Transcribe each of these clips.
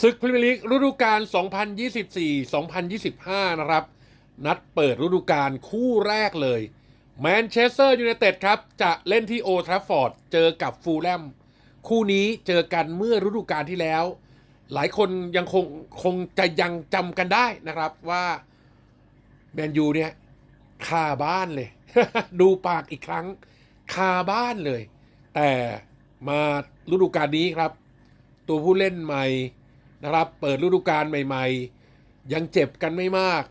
ศึกพรีเมียร์ลีกฤดูกาล 2024-2025 นะครับ นัดเปิดฤดูกาลคู่แรกเลยแมนเชสเตอร์ยูไนเต็ดครับ จะเล่นที่โอทราฟฟอร์ด เจอกับฟูลแลม คู่นี้เจอกันเมื่อฤดูกาลที่แล้ว หลายคนยังคงคงจะยังจำกันได้นะครับว่าแมนยูเนี่ยคาบ้านเลย ดูปากอีกครั้งคาบ้านเลย แต่มาฤดูกาลนี้ครับ ตัวผู้เล่นใหม่ นะครับ เปิดฤดูกาลใหม่ ๆ ยังเจ็บกันไม่มาก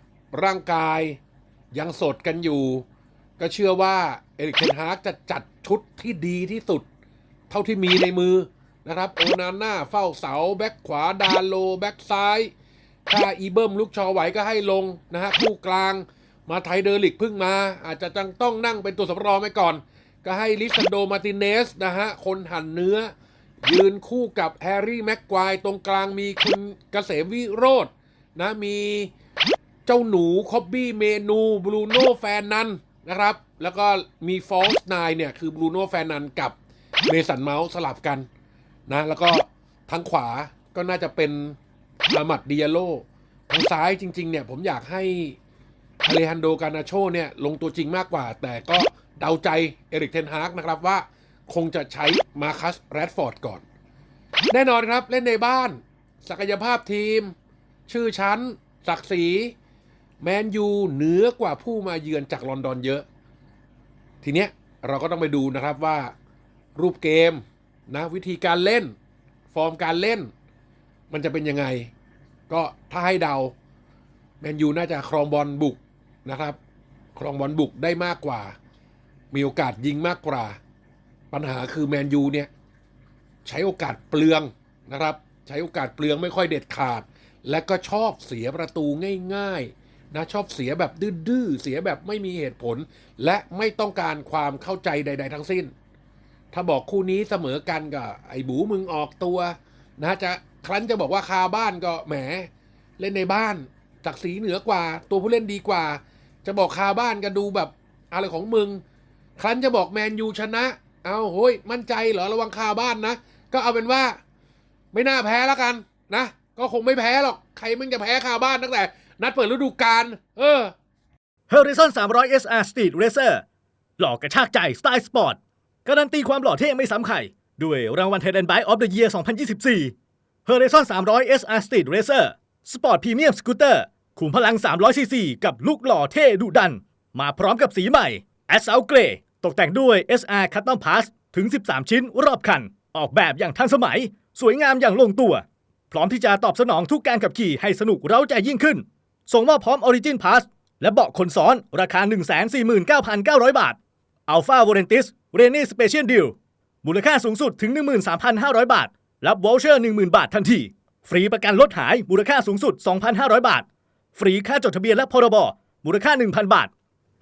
ร่างกายยังสดกันอยู่ ก็เชื่อว่าเอริกเทนฮากจะจัดชุดที่ดีที่สุด เท่าที่มีในมือนะครับโอนาน่าเฝ้าเสา แบ็คขวาดาโล แบ็คซ้าย ถ้าอีเบิ้มลูกชอไหวก็ให้ลงนะฮะคู่กลาง มาไทยเดอร์ลิกเพิ่งมา อาจจะจังต้องนั่งเป็นตัวสำรองไว้ก่อน ก็ให้ลิซันโดมาติเนสนะฮะคนหั่นเนื้อ ยืนคู่กับแฮร์รี่แม็กควายตรงกลางมีคุณเกษมวิโรจน์นะมีเจ้าหนูคอบบี้เมนู บรูโน่แฟนนันนะครับ แล้วก็มีฟอลส์นายเนี่ย คือบรูโน่แฟนนันกับเมสันเมาส์สลับกันนะ แล้วก็ทางขวาก็น่าจะเป็นอามัดดิยาโลทางซ้ายจริง ๆ เนี่ย ผมอยากให้อเลฮันโดกานาโชเนี่ย ลงตัวจริงมากกว่า แต่ก็เดาใจเอริกเทนฮากนะครับว่า คงจะใช้มาคัสแรดฟอร์ดก่อน แน่นอนครับเล่นในบ้าน ศักยภาพทีม ชื่อชั้น ศักดิ์ศรี แมนยูเหนือกว่าผู้มาเยือนจากลอนดอนเยอะ ทีเนี้ยเราก็ต้องไปดูนะครับว่า รูปเกมนะวิธีการเล่น ฟอร์มการเล่น มันจะเป็นยังไง ก็ถ้าให้เดาแมนยูน่าจะครองบอลบุกนะครับ ครองบอลบุกได้มากกว่า มีโอกาสยิงมากกว่า ปัญหาคือแมนยูเนี่ย ใช้โอกาสเปลืองนะครับ ใช้โอกาสเปลืองไม่ค่อยเด็ดขาด และก็ชอบเสียประตูง่ายๆนะชอบเสียแบบดื้อๆเสียแบบไม่มีเหตุผล และไม่ต้องการความเข้าใจใด ๆ ทั้งสิ้น ถ้าบอกคู่นี้เสมอกันก็ไอ้บูมึงออกตัวนะจะครั้นจะบอกว่าคาบ้านก็แหมเล่นในบ้านศักดิ์ศรีเหนือกว่า ตัวผู้เล่นดีกว่า จะบอกคาบ้านก็ดูแบบอะไรของมึง ครั้นจะบอกแมนยูชนะ เอาโห้ยมั่นใจเหรอระวังคาบ้านนะ ก็เอาเป็นว่า ไม่น่าแพ้แล้วกันนะ ก็คงไม่แพ้หรอก ใครมึงจะแพ้คาบ้านตั้งแต่ นัดเปิดฤดูกาลเออ Horizon 300 SR Street Racer หล่อกระชากใจสไตล์สปอร์ต การันตีความหล่อเท่ไม่ซ้ำใคร ด้วยรางวัล Thailand Bike of the Year 2024 Horizon 300 SR Street Racer สปอร์ตพรีเมียมสกูตเตอร์ขุมพลัง300ซีซีกับลูกหล่อเท่ดุดัน มาพร้อมกับสีใหม่ Asphalt Grey ตกแต่งด้วย SR Custom Pass ถึง 13 ชิ้นรอบคัน ออกแบบอย่างทันสมัย สวยงามอย่างลงตัว พร้อมที่จะตอบสนองทุกการขับขี่ให้สนุกเร้าใจยิ่งขึ้น ส่งมอบพร้อม Origin Pass และเบาะคนซ้อนราคา 149,900 บาท Alpha v o l e n t i s Rainy Special Deal มูลค่าสูงสุดถึง 13,500 บาท รับวอลเชอร์ 10,000 บาททันที ฟรีประกันรถหายมูลค่าสูงสุด 2,500 บาท ฟรีค่าจดทะเบียนและพรบมูลค่า 1,000 บาท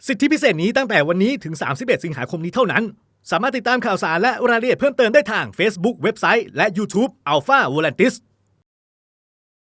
สิทธิพิเศษนี้ตั้งแต่วันนี้ถึง 31 สิงหาคมนี้เท่านั้น สามารถติดตามข่าวสารและรายละเอียดเพิ่มเติมได้ทาง Facebook เว็บไซต์และ YouTube Alpha v o l a n t i s